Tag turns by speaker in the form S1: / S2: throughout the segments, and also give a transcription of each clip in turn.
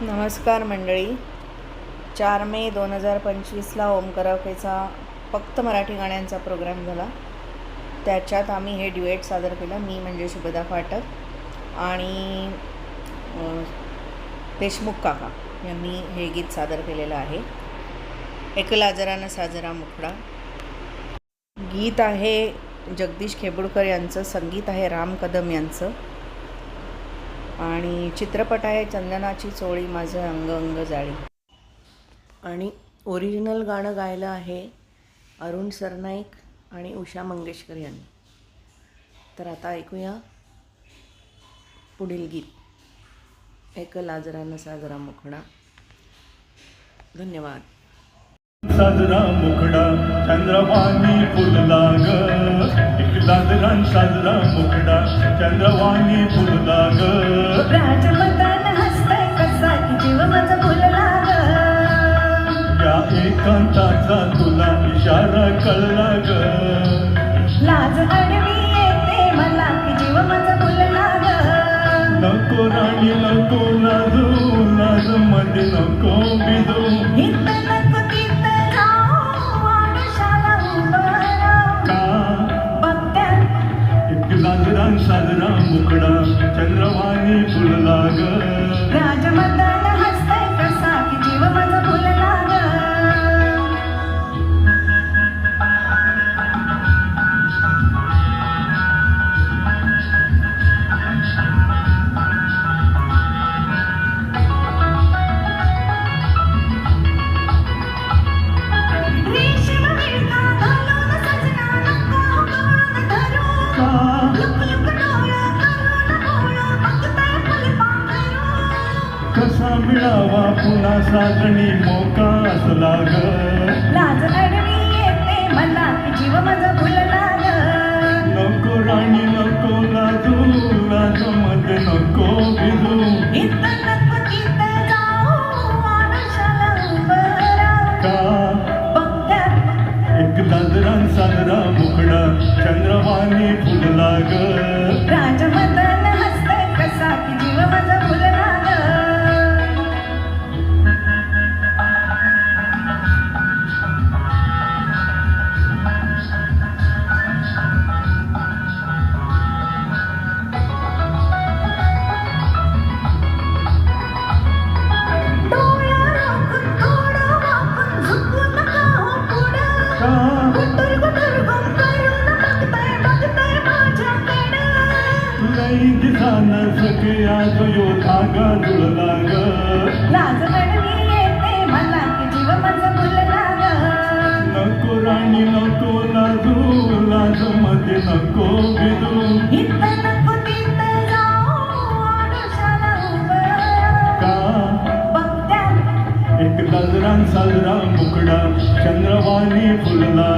S1: नमस्कार मंडळी. चार मे दोन हजार पंचवीसला ओमकरावकेचा फक्त मराठी गाण्यांचा प्रोग्राम झाला. त्याच्यात आम्ही हे ड्युएट सादर केलं मी म्हणजे शुभदा फाटक आणि देशमुख काका यांनी हे गीत सादर केलेलं आहे. एक लाजरानं साजरा मुखडा. गीत आहे जगदीश खेबुडकर यांचं संगीत आहे राम कदम यांचं. आणि चित्रपट आहे चंदनाची चोळी माझं अंग अंग जाळी. आणि ओरिजिनल गाणं गायलं आहे अरुण सरनाईक आणि उषा मंगेशकर यांनी. तर आता ऐकूया पुढील गीत. एक लाजरानं साजरा मुखडा. धन्यवाद.
S2: साजरा मुखडा चंद्रवाणी फुलला ग एक लाजरान साजरा मुखडा चंद्रवाणी फुलला ग एकांताचा तुला इशारा कळला ग.
S3: लाज
S2: मिळावा. पुन्हा साजणी मोका असला ग लई दिसान सखे आज यो धागा जुळला ग. नको राणी नको लाजू लाजमध्ये नको.
S3: चंद्रवाणी
S2: फुलला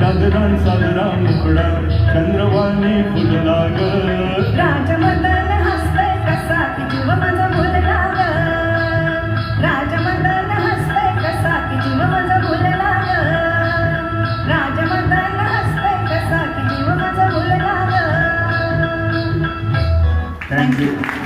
S2: चांदरांचा जरा मुकडा चंद्रवाणी फुलला ग
S3: राजमंदन हसते कसा की जीव माझा भुलला ग राजमंदन हसते कसा की जीव माझा भुलला ग राजमंदन हसते कसा
S2: की जीव माझा भुलला ग थँक्यू